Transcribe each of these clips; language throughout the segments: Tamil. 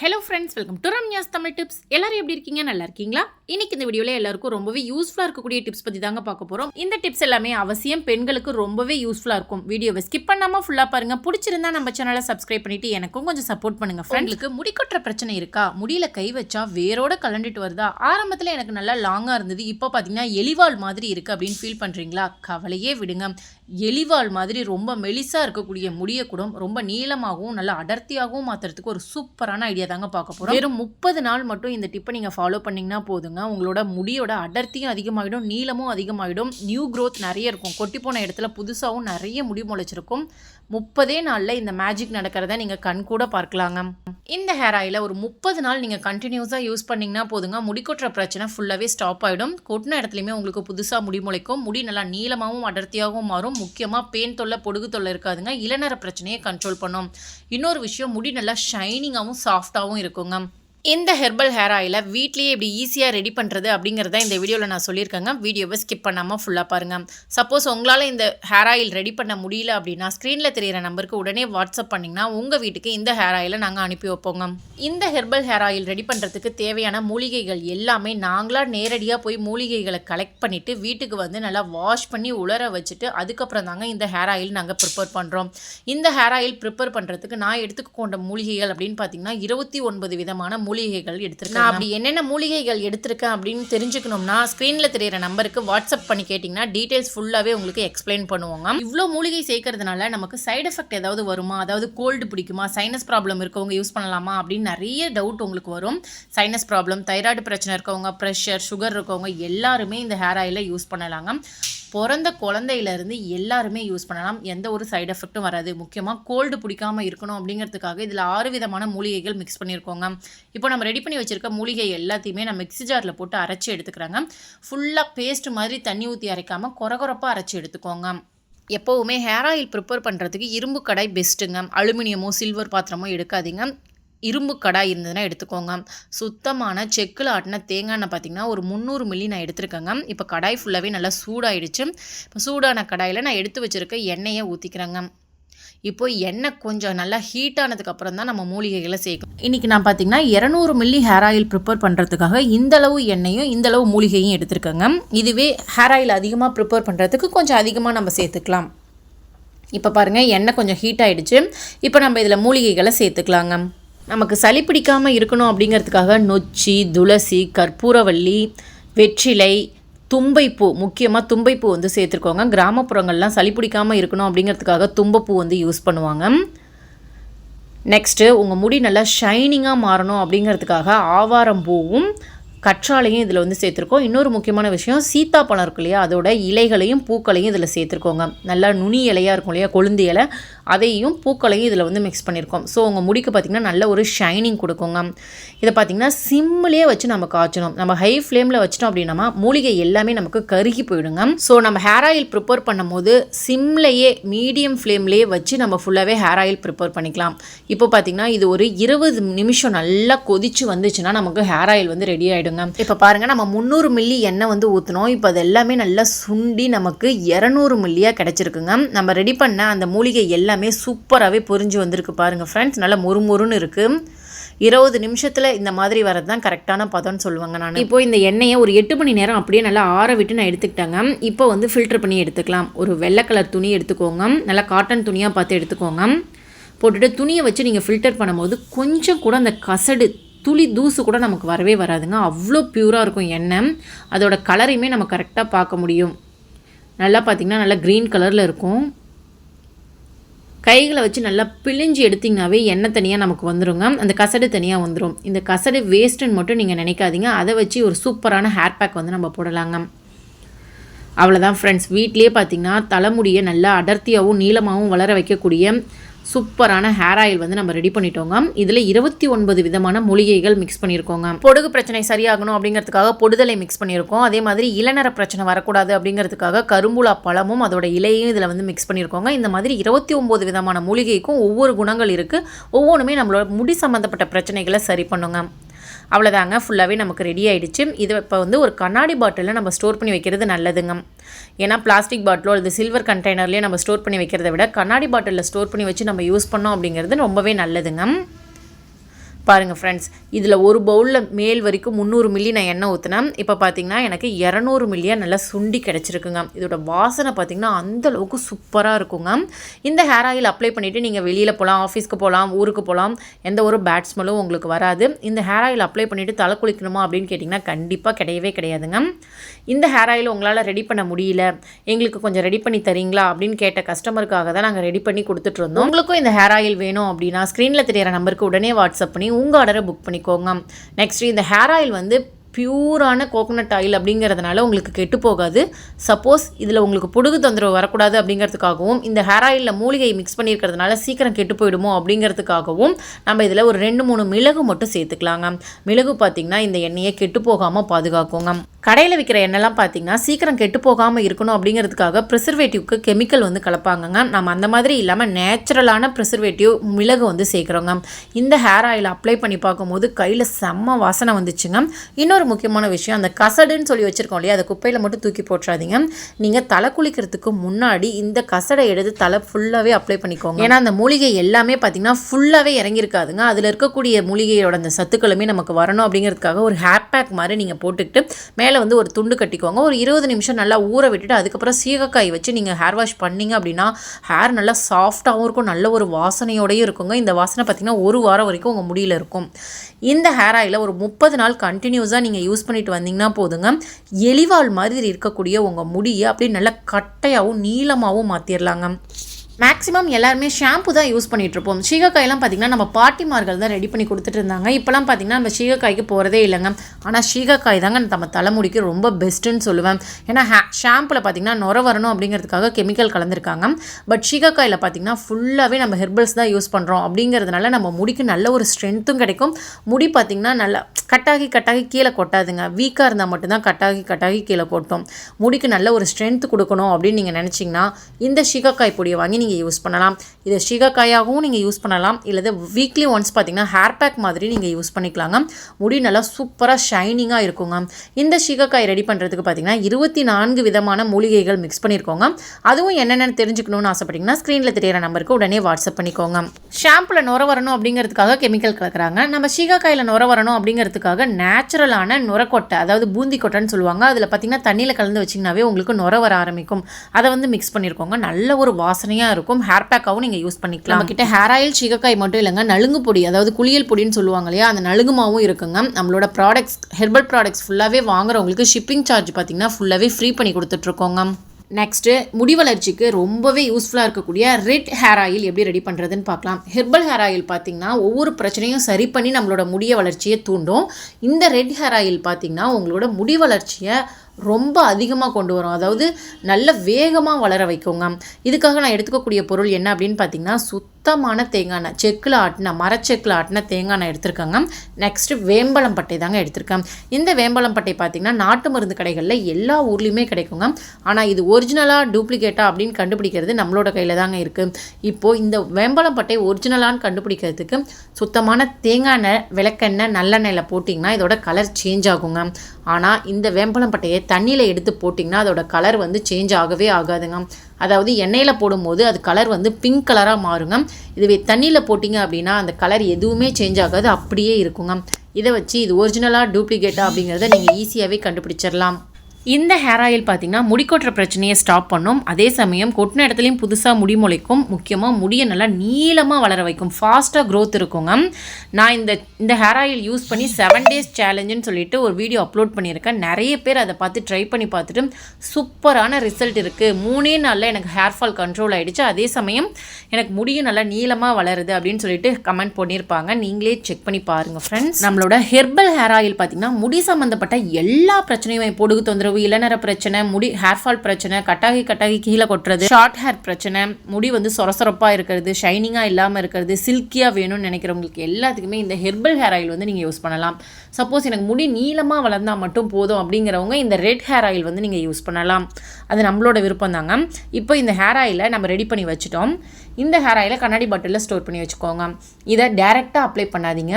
Hello friends welcome to Ramya's Tamil tips எல்லாரும் எப்படி இருக்கீங்க? நல்லா இருக்கீங்களா? இன்னைக்கு இந்த வீடியோவில் எல்லாருக்கும் ரொம்பவே யூஸ்ஃபுல்லாக இருக்கக்கூடிய டிப்ஸ் பற்றி தாங்க பார்க்க போகிறோம் இந்த டிப்ஸ் எல்லாமே அவசியம் பெண்களுக்கு ரொம்பவே யூஸ்ஃபுல்லாக இருக்கும். வீடியோவை ஸ்கிப் பண்ணாமல் ஃபுல்லாக பாருங்க. பிடிச்சிருந்தா நம்ம சேனலை சப்ஸ்கிரைப் பண்ணிட்டு எனக்கும் கொஞ்சம் சப்போர்ட் பண்ணுங்க. ஃப்ரெண்டுக்கு முடிக்கட்டுற பிரச்சனை இருக்கா? முடியல கை வச்சா வேரோட கலண்டுட்டு வருதா? ஆரம்பத்தில் எனக்கு நல்லா லாங்காக இருந்தது. இப்போ பார்த்தீங்கன்னா எலிவால் மாதிரி இருக்குது அப்படின்னு ஃபீல் பண்ணுறீங்களா கவலையே விடுங்க. எலிவால் மாதிரி ரொம்ப மெலிசாக இருக்கக்கூடிய முடியை கூட ரொம்ப நீளமாகவும் நல்லா அடர்த்தியாகவும் மாற்றுறதுக்கு ஒரு சூப்பரான ஐடியா தாங்க பார்க்க போகிறோம் வெறும் முப்பது நாள் மட்டும் இந்த டிப்பை நீங்கள் ஃபாலோ பண்ணிங்கன்னா போதுங்க. உங்களோட முடியோட அடர்த்தியும் அதிகமாகிடும் நீளமும் அதிகமாகிடும் நியூ க்ரோத் நிறைய இருக்கும். கொட்டி போன இடத்துல புதுசாகவும் நிறைய முடி முளைச்சிருக்கும். முப்பதே நாளில் இந்த மேஜிக் நடக்கிறத நீங்கள் கண் கூட பார்க்கலாங்க. இந்த ஹேர் ஆயில ஒரு முப்பது நாள் நீங்கள் கண்டினியூஸாக யூஸ் பண்ணிங்கன்னா போதுங்க. முடி கொட்டுற பிரச்சனை ஃபுல்லாகவே ஸ்டாப் ஆகிடும் கொட்டின இடத்துலையுமே உங்களுக்கு புதுசாக முடி முளைக்கும். முடி நல்லா நீளமாகவும் அடர்த்தியாகவும் மாறும். முக்கியமாக பேன் தொல்லை பொடுகு தொல்லை இருக்காதுங்க. இளநர பிரச்சனையை கண்ட்ரோல் பண்ணும். இன்னொரு விஷயம் முடி நல்லா ஷைனிங்காகவும் சாஃப்டாகவும் இருக்குங்க. இந்த ஹெர்பல் ஹேர் ஆயிலை வீட்லேயே இப்படி ஈஸியாக ரெடி பண்ணுறது அப்படிங்கிறத இந்த வீடியோவில் நான் சொல்லியிருக்கேங்க. வீடியோவை ஸ்கிப் பண்ணாமல் ஃபுல்லாக பாருங்கள் சப்போஸ் உங்களால் இந்த ஹேர் ஆயில் ரெடி பண்ண முடியல அப்படின்னா ஸ்க்ரீனில் தெரியிற நம்பருக்கு உடனே வாட்ஸ்அப் பண்ணிங்கன்னா உங்கள் வீட்டுக்கு இந்த ஹேர் ஆயிலை நாங்கள் அனுப்பி வைப்போங்க. இந்த ஹெர்பல் ஹேர் ஆயில் ரெடி பண்ணுறதுக்கு தேவையான மூலிகைகள் எல்லாமே நாங்களாக நேரடியாக போய் மூலிகைகளை கலெக்ட் பண்ணிவிட்டு வீட்டுக்கு வந்து நல்லா வாஷ் பண்ணி உலர வச்சுட்டு அதுக்கப்புறம் தாங்க இந்த ஹேர் ஆயில் நாங்கள் ப்ரிப்பேர் பண்ணுறோம் இந்த ஹேர் ஆயில் ப்ரிப்பேர் பண்ணுறதுக்கு நான் எடுத்துக்க கொண்ட மூலிகைகள் அப்படின்னு பார்த்தீங்கன்னா இருபத்தி ஒன்பது விதமான மூலிகைகள் எடுத்திருக்கேன் நான் அப்படி என்னென்ன மூலிகைகள் எடுத்திருக்கேன் அப்படின்னு தெரிஞ்சுக்கணும்னா ஸ்க்ரீனில் தெரியிற நம்பருக்கு வாட்ஸ்அப் பண்ணி கேட்டிங்கன்னா டீட்டெயில்ஸ் ஃபுல்லாகவே உங்களுக்கு எக்ஸ்பிளைன் பண்ணுவாங்க. இவ்வளோ மூலிகை சேர்க்கறதுனால நமக்கு சைடு எஃபெக்ட் ஏதாவது வருமா? அதாவது கோல்டு பிடிக்குமா? சைனஸ் ப்ராப்ளம் இருக்கவங்க யூஸ் பண்ணலாமா? அப்படின்னு நிறைய டவுட் உங்களுக்கு வரும். சைனஸ் ப்ராப்ளம் தைராய்டு பிரச்சனை இருக்கவங்க ப்ரெஷர் சுகர் இருக்கவங்க எல்லாருமே இந்த ஹேர் ஆயிலை யூஸ் பண்ணலாங்க. பிறந்த குழந்தையிலேருந்து எல்லாருமே யூஸ் பண்ணலாம். எந்த ஒரு சைடு எஃபெக்ட்டும் வராது. முக்கியமாக கோல்டு பிடிக்காம இருக்கணும் அப்படிங்கிறதுக்காக இதில் ஆறு விதமான மூலிகைகள் மிக்ஸ் பண்ணியிருக்கோங்க. இப்போ நம்ம ரெடி பண்ணி வச்சுருக்க மூலிகை எல்லாத்தையுமே நான் மிக்ஸி ஜாரில் போட்டு அரைச்சி எடுத்துக்கிறாங்க. ஃபுல்லாக பேஸ்ட் மாதிரி தண்ணி ஊற்றி அரைக்காமல் குறகுறப்பாக அரைச்சி எடுத்துக்கோங்க. எப்போவுமே ஹேர் ஆயில் ப்ரிப்பேர் பண்ணுறதுக்கு இரும்பு கடாய் பெஸ்ட்டுங்க அலுமினியமோ சில்வர் பாத்திரமோ எடுக்காதீங்க. இரும்பு கடாய் இருந்ததுன்னா எடுத்துக்கோங்க. சுத்தமான செக்கில் ஆட்டின தேங்காய் எண்ணெய் பார்த்தீங்கன்னா ஒரு முந்நூறு மில்லி நான் எடுத்துருக்கேங்க. இப்போ கடாய் ஃபுல்லாகவே நல்லா சூடாயிடுச்சு. இப்போ சூடான கடாயில் நான் எடுத்து வச்சுருக்க எண்ணெயை ஊற்றிக்கிறேங்க இப்போ எண்ணெய் கொஞ்சம் நல்லா ஹீட் ஆனதுக்கப்புறம் தான் நம்ம மூலிகைகளை சேர்க்கணும். இன்றைக்கி நான் பார்த்தீங்கன்னா இரநூறு மில்லி ஹேர் ஆயில் ப்ரிப்பேர் பண்ணுறதுக்காக இந்த அளவு எண்ணெயும் இந்த அளவு மூலிகையும் எடுத்திருக்கேங்க. இதுவே ஹேர் ஆயில் அதிகமாக ப்ரிப்பேர் பண்ணுறதுக்கு கொஞ்சம் அதிகமாக நம்ம சேர்த்துக்கலாம். இப்போ பாருங்கள் எண்ணெய் கொஞ்சம் ஹீட் ஆகிடுச்சு இப்போ நம்ம இதில் மூலிகைகளை சேர்த்துக்கலாங்க. நமக்கு சளி பிடிக்காமல் இருக்கணும் அப்படிங்கிறதுக்காக நொச்சி துளசி கற்பூரவள்ளி வெற்றிலை தும்பைப்பூ முக்கியமாக தும்பைப்பூ வந்து சேர்த்துருக்கோங்க. கிராமப்புறங்கள்லாம் சளி பிடிக்காமல் இருக்கணும் அப்படிங்கிறதுக்காக தும்பைப்பூ வந்து யூஸ் பண்ணுவாங்க. நெக்ஸ்ட்டு உங்கள் முடி நல்லா ஷைனிங்காக மாறணும் அப்படிங்கிறதுக்காக ஆவாரம் பூவும் கற்றாழையும் இதில் வந்து சேர்த்துருக்கோம். இன்னொரு முக்கியமான விஷயம் சீத்தாப்பழம் இருக்கு இல்லையா? அதோட இலைகளையும் பூக்களையும் இதில் சேர்த்துருக்கோங்க. நல்லா நுனி இலையாக இருக்கும் இல்லையா? கொழுந்து இலை. அதையும் பூக்களையும் இதில் வந்து மிக்ஸ் பண்ணியிருக்கோம் ஸோ உங்கள் முடிக்கு பார்த்திங்கன்னா நல்ல ஒரு ஷைனிங் கொடுக்குங்க. இதை பார்த்திங்கன்னா சிம்மிலே வச்சு நம்ம காய்ச்சணும். நம்ம ஹை ஃப்ளேமில் வச்சிட்டோம் அப்படின்னா மூலிகை எல்லாமே நமக்கு கருகி போயிடுங்க. ஸோ நம்ம ஹேர் ஆயில் ப்ரிப்பேர் பண்ணும்போது சிம்லையே மீடியம் ஃப்ளேம்லேயே வச்சு நம்ம ஃபுல்லாகவே ஹேர் ஆயில் ப்ரிப்பேர் பண்ணிக்கலாம். இப்போ பார்த்திங்கன்னா இது ஒரு இருபது நிமிஷம் நல்லா கொதிச்சு வந்துச்சுன்னா நமக்கு ஹேர் ஆயில் வந்து ரெடி ஆகிடுங்க இப்போ பாருங்கள் நம்ம முந்நூறு மில்லி எண்ணெய் வந்து ஊற்றினோம் இப்போ அது எல்லாமே நல்லா சுண்டி நமக்கு இரநூறு மில்லியாக கிடச்சிருக்குங்க. நம்ம ரெடி பண்ண அந்த மூலிகை எல்லாமே சூப்பராகவே பொரிஞ்சு வந்திருக்கு பாருங்கள் ஃப்ரெண்ட்ஸ் நல்லா மொறுமொறுன்னு இருக்குது இருபது நிமிஷத்தில் இந்த மாதிரி வரது தான் கரெக்டான பதம்னு சொல்லுவாங்க நான். இப்போ இந்த எண்ணெயை ஒரு எட்டு மணி நேரம் அப்படியே நல்லா ஆற விட்டு நான் எடுத்துக்கிட்டேங்க. இப்போ வந்து ஃபில்டர் பண்ணி எடுத்துக்கலாம். ஒரு வெள்ளை கலர் துணி எடுத்துக்கோங்க. நல்லா காட்டன் துணியாக பார்த்து எடுத்துக்கோங்க. போட்டுட்டு துணியை வச்சு நீங்கள் ஃபில்டர் பண்ணும்போது கொஞ்சம் கூட அந்த கசடு துளி தூசு கூட நமக்கு வரவே வராதுங்க. அவ்வளோ ப்யூராக இருக்கும் எண்ணெய். அதோட கலரையுமே நம்ம கரெக்டாக பார்க்க முடியும். நல்லா பார்த்திங்கன்னா நல்லா க்ரீன் கலரில் இருக்கும். கைகளை வச்சு நல்லா பிழிஞ்சு எடுத்திங்கனாவே எண்ணெய் தனியாக நமக்கு வந்துருங்க. அந்த கசடு தனியாக வந்துடும் இந்த கசடு வேஸ்ட்டுன்னு மட்டும் நீங்கள் நினைக்காதீங்க. அதை வச்சு ஒரு சூப்பரான ஹேர் பேக் வந்து நம்ம போடலாங்க. அவ்வளோதான் ஃப்ரெண்ட்ஸ் வீட்லேயே பார்த்தீங்கன்னா தலைமுடியை நல்லா அடர்த்தியாகவும் நீளமாகவும் வளர வைக்கக்கூடிய சூப்பரான ஹேர் ஆயில் வந்து நம்ம ரெடி பண்ணிட்டோங்க. இதில் இருபத்தி ஒன்பது விதமான மூலிகைகள் மிக்ஸ் பண்ணியிருக்கோங்க. பொடுகு பிரச்சனை சரியாகணும் அப்படிங்கிறதுக்காக பொடுதலை மிக்ஸ் பண்ணியிருக்கோம். அதே மாதிரி இளநர பிரச்சனை வரக்கூடாது அப்படிங்கிறதுக்காக கரும்புலா பழமும் அதோட இலையும் இதில் வந்து மிக்ஸ் பண்ணியிருக்கோங்க. இந்த மாதிரி இருபத்தி ஒம்பது விதமான மூலிகைக்கும் ஒவ்வொரு குணங்கள் இருக்குது ஒவ்வொன்றுமே நம்மளோட முடி சம்மந்தப்பட்ட பிரச்சனைகளை சரி பண்ணுங்க. அவ்வளோதாங்க ஃபுல்லாகவே நமக்கு ரெடி ஆகிடுச்சு இது இப்போ வந்து ஒரு கண்ணாடி பாட்டிலில் நம்ம ஸ்டோர் பண்ணி வைக்கிறது நல்லதுங்க. ஏன்னா பிளாஸ்டிக் பாட்டிலோ அல்லது சில்வர் கண்டெய்னர்லேயே நம்ம ஸ்டோர் பண்ணி வைக்கிறத விட கண்ணாடி பாட்டிலில் ஸ்டோர் பண்ணி வச்சு நம்ம யூஸ் பண்ணோம் அப்படிங்கிறது ரொம்பவே நல்லதுங்க. பாருங்கள் ஃப்ரெண்ட்ஸ் இதில் ஒரு பவுலில் மேல் வரைக்கும் முந்நூறு மில்லி நான் எண்ணெய் ஊற்றினேன் இப்போ பார்த்தீங்கன்னா எனக்கு இரநூறு மில்லியாக நல்லா சுண்டி கிடச்சிருக்குங்க. இதோட வாசனை பார்த்திங்கன்னா அந்த அளவுக்கு சூப்பராக இருக்குங்க. இந்த ஹேர் ஆயில் அப்ளை பண்ணிவிட்டு நீங்கள் வெளியில் போகலாம் ஆஃபீஸ்க்கு போகலாம் ஊருக்கு போகலாம் எந்த ஒரு பேட் ஸ்மெல்லும் உங்களுக்கு வராது. இந்த ஹேர் ஆயில் அப்ளை பண்ணிவிட்டு தலை குளிக்கணுமா அப்படின்னு கேட்டிங்கன்னா கண்டிப்பாக கிடையவே கிடையாதுங்க. இந்த ஹேர் ஆயில் உங்களால் ரெடி பண்ண முடியல எங்களுக்கு கொஞ்சம் ரெடி பண்ணி தரீங்களா அப்படின்னு கேட்ட கஸ்டமருக்காக தான் நாங்கள் ரெடி பண்ணி கொடுத்துட்டு இருந்தோம். உங்களுக்கும் இந்த ஹேர் ஆயில் வேணும் அப்படின்னா ஸ்க்ரீனில் தெரியற நம்பருக்கு உடனே வாட்ஸ்அப் பண்ணி உங்கள் ஆர்டரை புக் பண்ணிக்கோங்க. நெக்ஸ்ட் இந்த ஹேர் ஆயில் வந்து பியூரான கோகோனட் ஆயில் அப்படிங்கிறதுனால உங்களுக்கு கெட்டு போகாது. சப்போஸ் இதில் உங்களுக்கு புடுகு தொந்தரவு வரக்கூடாது அப்படிங்கிறதுக்காகவும் இந்த ஹேர் ஆயிலில் மூலிகை மிக்ஸ் பண்ணியிருக்கிறதுனால சீக்கிரம் கெட்டு போயிடுமோ அப்படிங்கிறதுக்காகவும் நம்ம இதில் ஒரு ரெண்டு மூணு மிளகு மட்டும் சேர்த்துக்கலாங்க. மிளகு பார்த்திங்கன்னா இந்த எண்ணெயை கெட்டு போகாமல் பாதுகாக்குங்க. கடையில் விற்கிற எண்ணெய்லாம் பார்த்திங்கன்னா சீக்கிரம் கெட்டு போகாமல் இருக்கணும் அப்படிங்கிறதுக்காக ப்ரிசர்வேட்டிவ்க்கு கெமிக்கல் வந்து கலப்பாங்கங்க. நம்ம அந்த மாதிரி இல்லாமல் நேச்சுரலான ப்ரிசர்வேட்டிவ் மிளகு வந்து சேர்க்குறோங்க. இந்த ஹேர் ஆயில் அப்ளை பண்ணி பார்க்கும்போது கையில் செம்ம வாசனை வந்துச்சுங்க. இன்னொரு முக்கியமான விஷயம். அந்த கசடுன்னு சொல்லி வச்சுருக்கோம் இல்லையா? அதை குப்பையில் மட்டும் தூக்கி போட்டுறாதீங்க. நீங்கள் தலை குளிக்கிறதுக்கு முன்னாடி இந்த கசடை எடுத்து தலை ஃபுல்லாகவே அப்ளை பண்ணிக்கோங்க. ஏன்னா அந்த மூலிகை எல்லாமே பார்த்திங்கன்னா ஃபுல்லாகவே இறங்கியிருக்காதுங்க. அதில் இருக்கக்கூடிய மூலிகையோட அந்த சத்துக்களுமே நமக்கு வரணும் அப்படிங்கிறதுக்காக ஒரு ஹேர் பேக் மாதிரி நீங்கள் போட்டுக்கிட்டு மேலே வந்து ஒரு துண்டு கட்டிக்கோங்க. ஒரு இருபது நிமிஷம் நல்லா ஊற விட்டுட்டு அதுக்கப்புறம் சீகக்காய் வச்சு நீங்கள் ஹேர் வாஷ் பண்ணிங்க அப்படின்னா ஹேர் நல்லா சாஃப்டாகவும் இருக்கும். நல்ல ஒரு வாசனையோடையும் இருக்குங்க. இந்த வாசனை பார்த்திங்கன்னா ஒரு வாரம் வரைக்கும் உங்கள் முடியில் இருக்கும். இந்த ஹேர் ஆயிலை ஒரு முப்பது நாள் கண்டினியூஸாக நீங்கள் யூஸ் பண்ணிட்டு வந்தீங்கன்னா போதுங்க. எலிவால் மாதிரி இருக்கக்கூடிய உங்கள் முடியை அப்படியே நல்லா கட்டையாகவும் நீளமாகவும் மாற்றிடலாங்க மேக்ஸிமம் எல்லாருமே ஷாம்பு தான் யூஸ் பண்ணிகிட்ருப்போம் சீகக்காயெல்லாம் பார்த்திங்கன்னா நம்ம பாட்டிமார்கள் தான் ரெடி பண்ணி கொடுத்துட்டு இருந்தாங்க. இப்போலாம் பார்த்திங்கன்னா நம்ம சீகக்காய்க்கு போகிறதே இல்லைங்க. ஆனால் சீகக்காய் தாங்க நம்ம தலைமுடிக்கு ரொம்ப பெஸ்ட்டுன்னு சொல்லுவேன். ஏன்னா ஹே ஷாம்பில் பார்த்திங்கன்னா நுர வரணும் அப்படிங்கிறதுக்காக கெமிக்கல் கலந்துருக்காங்க. பட் சீகக்காயில் பார்த்திங்கன்னா ஃபுல்லாகவே நம்ம ஹெர்பல்ஸ் தான் யூஸ் பண்ணுறோம் அப்படிங்கிறதுனால நம்ம முடிக்கு நல்ல ஒரு ஸ்ட்ரென்த்தும் கிடைக்கும். முடி பார்த்திங்கன்னா நல்லா கட்டாகி கட்டாகி கீழே கொட்டாதுங்க. வீக்காக இருந்தால் மட்டும்தான் கட்டாகி கட்டாகி கீழே கொட்டும். முடிக்கு நல்ல ஒரு ஸ்ட்ரென்த் கொடுக்கணும் அப்படின்னு நீங்கள் நினச்சிங்கன்னா இந்த சீகக்காய் பொடியை வாங்கி நீங்கள் நீங்கள் யூஸ் பண்ணலாம். இதை ஷிகக்காயாகவும் நீங்கள் யூஸ் பண்ணலாம். இல்லை வீக்லி ஒன்ஸ் பார்த்தீங்கன்னா ஹேர் பேக் மாதிரி நீங்கள் யூஸ் பண்ணிக்கலாங்க. முடி நல்லா சூப்பராக ஷைனிங்காக இருக்குங்க. இந்த ஷிகக்காய் ரெடி பண்ணுறதுக்கு பார்த்தீங்கன்னா இருபத்தி நான்கு விதமான மூலிகைகள் மிக்ஸ் பண்ணியிருக்கோங்க அதுவும் என்னென்னு தெரிஞ்சுக்கணும்னு ஆசைப்பட்டீங்கன்னா ஸ்க்ரீனில் தெரியிற நம்பருக்கு உடனே வாட்ஸ்அப் பண்ணிக்கோங்க. ஷாம்பில் நுர வரணும் அப்படிங்கிறதுக்காக கெமிக்கல் கலக்குறாங்க நம்ம ஷீகக்காயில் நுர வரணும் அப்படிங்கிறதுக்காக நேச்சுரலான நுரக்கொட்டை அதாவது பூந்தி கொட்டைன்னு சொல்லுவாங்க. அதில் பார்த்தீங்கன்னா தண்ணியில் கலந்து வச்சிங்கனாவே உங்களுக்கு நுர வர ஆரம்பிக்கும். அதை வந்து மிக்ஸ் பண்ணியிருக்கோங்க நல்ல ஒரு வாசனையாக இருக்கும் இருக்கும். ஹேர் பேக்காகவும் நீங்கள் யூஸ் பண்ணிக்கலாம். நம்ம கிட்ட ஹேர் ஆயில் சீகக்காய் மட்டும் இல்லைங்க நலுங்கு பொடி அதாவது குளியல் பொடின்னு சொல்லுவாங்க இல்லையா அந்த நலுங்குமாவும் இருக்குங்க. நம்மளோட ப்ராடக்ட்ஸ் ஹெர்பல் ப்ராடக்ட்ஸ் ஃபுல்லாகவே வாங்குறவங்களுக்கு ஷிப்பிங் சார்ஜ் பார்த்தீங்கன்னா ஃபுல்லாகவே ஃப்ரீ பண்ணி கொடுத்துட்ருக்கோங்க. நெக்ஸ்ட்டு முடி வளர்ச்சிக்கு ரொம்பவே யூஸ்ஃபுல்லாக இருக்கக்கூடிய ரெட் ஹேர் ஆயில் எப்படி ரெடி பண்ணுறதுன்னு பார்க்கலாம். ஹெர்பல் ஹேர் ஆயில் பார்த்திங்கன்னா ஒவ்வொரு பிரச்சனையும் சரி பண்ணி நம்மளோட முடிய வளர்ச்சியை தூண்டும். இந்த ரெட் ஹேர் ஆயில் பார்த்திங்கன்னா உங்களோட முடி வளர்ச்சியை ரொம்ப அதிகமாக கொண்டு வரும். அதாவது நல்ல வேகமாக வளர வைக்குங்க. இதுக்காக நான் எடுத்துக்கக்கூடிய பொருள் என்ன அப்படின்னு பார்த்தீங்கன்னா சுத்தமான தேங்காய் எண்ணெய். செக்கில் ஆட்டின மரச்செக்கில் ஆட்டின தேங்காய் எண்ணெய் எடுத்திருக்காங்க. நெக்ஸ்ட்டு வேம்பலம் பட்டை தாங்க எடுத்திருக்கேன். இந்த வேம்பலம் பட்டை பார்த்திங்கன்னா நாட்டு மருந்து கடைகளில் எல்லா ஊர்லேயுமே கிடைக்குங்க. ஆனால் இது ஒரிஜினலாக டூப்ளிகேட்டா அப்படின்னு கண்டுபிடிக்கிறது நம்மளோட கையில் தாங்க இருக்குது இப்போது இந்த வேம்பலம் பட்டை ஒரிஜினலான்னு கண்டுபிடிக்கிறதுக்கு சுத்தமான தேங்காய் எண்ணெய் விளக்கெண்ணெய் நல்லெண்ணெயில் போட்டிங்கன்னா இதோட கலர் சேஞ்ச் ஆகுங்க. ஆனால் இந்த வேம்பலம் பட்டையை தண்ணியில் எடுத்து போட்டிங்கன்னா அதோட கலர் வந்து சேஞ்ச் ஆகவே ஆகாதுங்க. அதாவது எண்ணெயில் போடும்போது அது கலர் வந்து பிங்க் கலராக மாறுங்க. இதுவே தண்ணியில் போட்டிங்க அப்படின்னா அந்த கலர் எதுவுமே சேஞ்ச் ஆகாது அப்படியே இருக்குங்க. இதை வச்சு இது ஒரிஜினலாக டூப்ளிகேட்டா அப்படிங்கிறத நீங்கள் ஈஸியாகவே கண்டுபிடிச்சிடலாம். இந்த ஹேர் ஆயில் பார்த்திங்கன்னா முடி கொட்டுற பிரச்சனையை ஸ்டாப் பண்ணும். அதே சமயம் கொட்டின இடத்துலையும் புதுசாக முடி முளைக்கும். முக்கியமாக முடியை நல்லா நீளமாக வளர வைக்கும். ஃபாஸ்ட்டாக க்ரோத் இருக்குங்க நான் இந்த இந்த ஹேர் ஆயில் யூஸ் பண்ணி செவன் டேஸ் சேலஞ்சுன்னு சொல்லிட்டு ஒரு வீடியோ அப்லோட் பண்ணியிருக்கேன். நிறைய பேர் அதை பார்த்து ட்ரை பண்ணி பார்த்துட்டு சூப்பரான ரிசல்ட் இருக்குது மூணே நாளில் எனக்கு ஹேர் ஃபால் கண்ட்ரோல் ஆகிடுச்சு அதே சமயம் எனக்கு முடியும் நல்லா நீளமாக வளருது அப்படின்னு சொல்லிட்டு கமெண்ட் பண்ணியிருப்பாங்க. நீங்களே செக் பண்ணி பாருங்கள் ஃப்ரெண்ட்ஸ் நம்மளோட ஹெர்பல் ஹேர் ஆயில் பார்த்திங்கன்னா முடி சம்மந்தப்பட்ட எல்லா பிரச்சனையும் பொடுகு தொந்தரவு தொந்தரவு இளநர பிரச்சனை முடி ஹேர் ஃபால் பிரச்சனை கட்டாகி கட்டாகி கீழே கொட்டுறது ஷார்ட் ஹேர் பிரச்சனை முடி வந்து சொரசொரப்பாக இருக்கிறது ஷைனிங்காக இல்லாமல் இருக்கிறது சில்கியாக வேணும்னு நினைக்கிறவங்களுக்கு எல்லாத்துக்குமே இந்த ஹெர்பல் ஹேர் ஆயில் வந்து நீங்கள் யூஸ் பண்ணலாம். சப்போஸ் எனக்கு முடி நீளமாக வளர்ந்தால் மட்டும் போதும் அப்படிங்கிறவங்க இந்த ரெட் ஹேர் ஆயில் வந்து நீங்கள் யூஸ் பண்ணலாம். அது நம்மளோட விருப்பம் தாங்க. இப்போ இந்த ஹேர் ஆயிலை நம்ம ரெடி பண்ணி வச்சுட்டோம். இந்த ஹேர் ஆயிலை கண்ணாடி பாட்டிலில் ஸ்டோர் பண்ணி வச்சுக்கோங்க. இதை டேரெக்டாக அப்ளை பண்ணாதீங்க.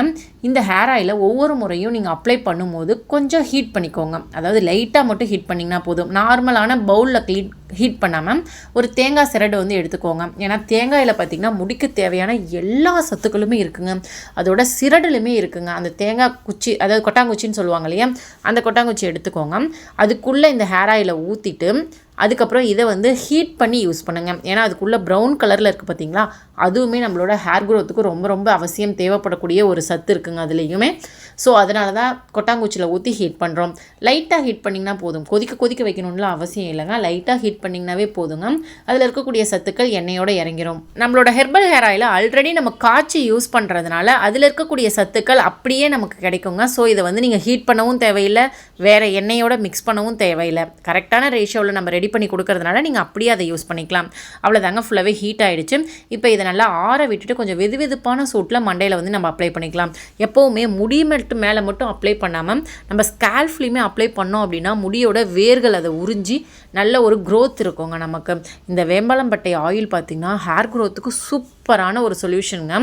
இந்த ஹேர் ஆயிலை ஒவ்வொரு முறையும் நீங்கள் அப்ளை பண்ணும்போது கொஞ்சம் ஹீட் பண்ணிக்கோங்க. அதாவது லைட்டாக மட்டும் ஹீட் பண்ணிங்கன்னா போதும். நார்மலான பவுலில் க்ளீன் ஹீட் பண்ணாமல் ஒரு தேங்காய் சிரடு வந்து எடுத்துக்கோங்க. ஏன்னா தேங்காயில் பார்த்திங்கன்னா முடிக்கு தேவையான எல்லா சத்துக்களுமே இருக்குங்க. அதோட சிரடுலுமே இருக்குங்க. அந்த தேங்காய் குச்சி அதாவது கொட்டாங்குச்சின்னு சொல்லுவாங்க இல்லையா? அந்த கொட்டாங்குச்சி எடுத்துக்கோங்க. அதுக்குள்ளே இந்த ஹேர் ஆயிலை ஊற்றிட்டு அதுக்கப்புறம் இதை வந்து ஹீட் பண்ணி யூஸ் பண்ணுங்கள் ஏன்னா அதுக்குள்ளே ப்ரௌன் கலரில் இருக்குது பார்த்தீங்களா அதுவுமே நம்மளோட ஹேர் க்ரோத்துக்கு ரொம்ப ரொம்ப அவசியம். தேவைப்படக்கூடிய ஒரு சத்து இருக்குங்க அதுலேயுமே. ஸோ அதனால தான் கொட்டாங்குச்சியில் ஊற்றி ஹீட் பண்ணுறோம் லைட்டாக ஹீட் பண்ணிங்கன்னா போதும். கொதிக்க கொதிக்க வைக்கணும்லாம் அவசியம் இல்லைங்க. லைட்டாக ஹீட் பண்ணிங்கனாவே போதுங்க. அதில் இருக்கக்கூடிய சத்துக்கள் எண்ணெயோடு இறங்கிடும் நம்மளோட ஹெர்பல் ஹேர் ஆயில் ஆல்ரெடி நம்ம காய்ச்சி யூஸ் பண்ணுறதுனால அதில் இருக்கக்கூடிய சத்துக்கள் அப்படியே நமக்கு கிடைக்குங்க. ஸோ இதை வந்து நீங்கள் ஹீட் பண்ணவும் தேவையில்லை. வேறு எண்ணெயோட மிக்ஸ் பண்ணவும் தேவையில்லை. கரெக்டான ரேஷியோவில் நம்ம ரெடி பண்ணி கொடுக்கறதுனால நீங்கள் அப்படியே அதை யூஸ் பண்ணிக்கலாம். அவ்வளோதாங்க ஃபுல்லாகவே ஹீட் ஆகிடுச்சு இப்போ இதை நல்லா ஆற விட்டுட்டு கொஞ்சம் வெது வெதுப்பான சூட்டில் மண்டையில் வந்து நம்ம அப்ளை பண்ணிக்கலாம். எப்போவுமே முடி மட்டும் மேலே மட்டும் அப்ளை பண்ணாமல் நம்ம ஸ்கேல்ஃப்லேயுமே அப்ளை பண்ணோம் அப்படின்னா முடியோட வேர்கள் அதை உறிஞ்சி நல்ல ஒரு க்ரோத் இருக்குங்க. நமக்கு இந்த வேம்பலம்பட்டை ஆயில் பார்த்திங்கன்னா ஹேர் க்ரோத்துக்கு சூப்பரான ஒரு சொல்யூஷனுங்க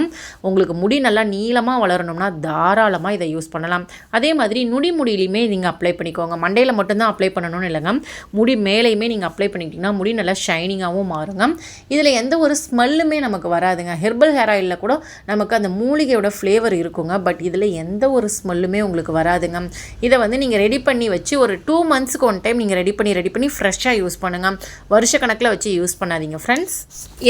உங்களுக்கு முடி நல்லா நீளமாக வளரணும்னா தாராளமாக இதை யூஸ் பண்ணலாம். அதே மாதிரி நுடி முடியிலையுமே நீங்கள் அப்ளை பண்ணிக்கோங்க. மண்டையில் மட்டும்தான் அப்ளை பண்ணணும்னு இல்லைங்க முடி மேலேயுமே நீங்கள் அப்ளை பண்ணிக்கிட்டிங்கன்னா முடி நல்லா ஷைனிங்காகவும் மாறுங்க இதில் எந்த ஒரு ஸ்மெல்லுமே நமக்கு வராதுங்க. ஹெர்பல் ஹேர் ஆயிலில் கூட நமக்கு அந்த மூலிகையோட ஃப்ளேவர் இருக்குங்க. பட் இதில் எந்த ஒரு ஸ்மெல்லுமே உங்களுக்கு வராதுங்க இதை வந்து நீங்கள் ரெடி பண்ணி வச்சு ஒரு டூ மந்த்ஸ்க்கு ஒன் டைம் நீங்கள் ரெடி பண்ணி ரெடி பண்ணி ஃப்ரெஷ்ஷாக யூஸ் பண்ணுங்கள் வருஷ கணக்கில் வச்சு யூஸ் பண்ணாதீங்க ஃப்ரெண்ட்ஸ்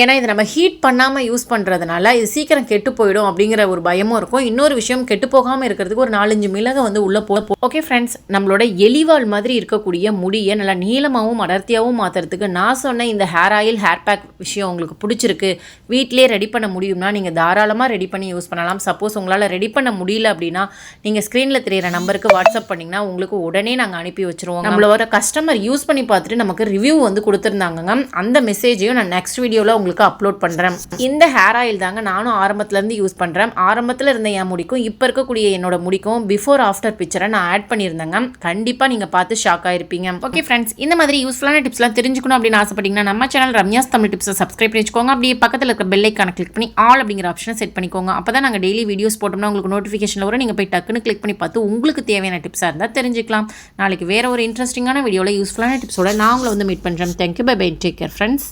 ஏன்னா இதை நம்ம ஹீட் பண்ணாமல் யூஸ் யூஸ் பண்ணுறதுனால இது சீக்கிரம் கெட்டு போயிடும் அப்படிங்கிற ஒரு பயமும் இருக்கும். இன்னொரு விஷயம் கெட்டு போகாமல் இருக்கிறதுக்கு ஒரு நாலஞ்சு மிளகை வந்து உள்ளே போ ஓகே ஃப்ரெண்ட்ஸ் நம்மளோட எலிவால் மாதிரி இருக்கக்கூடிய முடியை நல்லா நீளமாகவும் அடர்த்தியாகவும் மாற்றுறதுக்கு நான் சொன்ன இந்த ஹேர் ஆயில் ஹேர் பேக் விஷயம் உங்களுக்கு பிடிச்சிருக்கு. வீட்டிலே ரெடி பண்ண முடியும்னா நீங்கள் தாராளமாக ரெடி பண்ணி யூஸ் பண்ணலாம். சப்போஸ் உங்களால் ரெடி பண்ண முடியல அப்படின்னா நீங்கள் ஸ்க்ரீனில் தெரியிற நம்பருக்கு வாட்ஸ்அப் பண்ணிங்கன்னா உங்களுக்கு உடனே நாங்கள் அனுப்பி வச்சுருவோம் நம்மளோட கஸ்டமர் யூஸ் பண்ணி பார்த்துட்டு நமக்கு ரிவ்யூ வந்து கொடுத்துருந்தாங்க அந்த மெசேஜையும் நான் நெக்ஸ்ட் வீடியோவில் உங்களுக்கு அப்லோட் பண்ணுறேன் இந்த ஹேர் ஆயில் தாங்க நானும் ஆரம்பத்துலேருந்து யூஸ் பண்ணுறேன் ஆரம்பத்தில் இருந்த என் முடிக்கும் இப்போ இருக்கக்கூடிய என்னோட முடிக்கும் பிஃபோர் ஆஃப்டர் பிக்சரை நான் ஆட் பண்ணியிருந்தேங்க. கண்டிப்பாக நீங்கள் பார்த்து ஷாக் ஆயிருப்பீங்க. ஓகே ஃப்ரெண்ட்ஸ் இந்த மாதிரி யூஸ்ஃபுல்லான டிப்ஸ்லாம் தெரிஞ்சுக்கணும் அப்படின்னு ஆசைப்பட்டீங்கன்னா நம்ம சேனல் ரம்யாஸ் தமிழ் டிப்ஸை சப்ஸ்கிரைப் பண்ணி வச்சுக்கோங்க. அப்படியே பக்கத்தில் இருக்க பெல் ஐக்கான கிளிக் பண்ணி ஆல் அப்படிங்கிற ஆப்ஷனை செட் பண்ணிக்கோங்க. அப்போ தான் நாங்கள் டெய்லி வீடியோஸ் போட்டோம்னா உங்களுக்கு நோட்டிஃபிகேஷனில் வரும். நீங்கள் போய் டக்குன்னு கிளிக் பண்ணி பார்த்து உங்களுக்கு தேவையான டிப்ஸாக இருந்தால் தெரிஞ்சுக்கலாம். நாளைக்கு வேறு ஒரு இன்ட்ரெஸ்டிங்கான வீடியோவில் யூஸ்ஃபுல்லான டிப்ஸோட நான் உங்களை வந்து மீட் பண்ணுறேன் thank you bye bye take care friends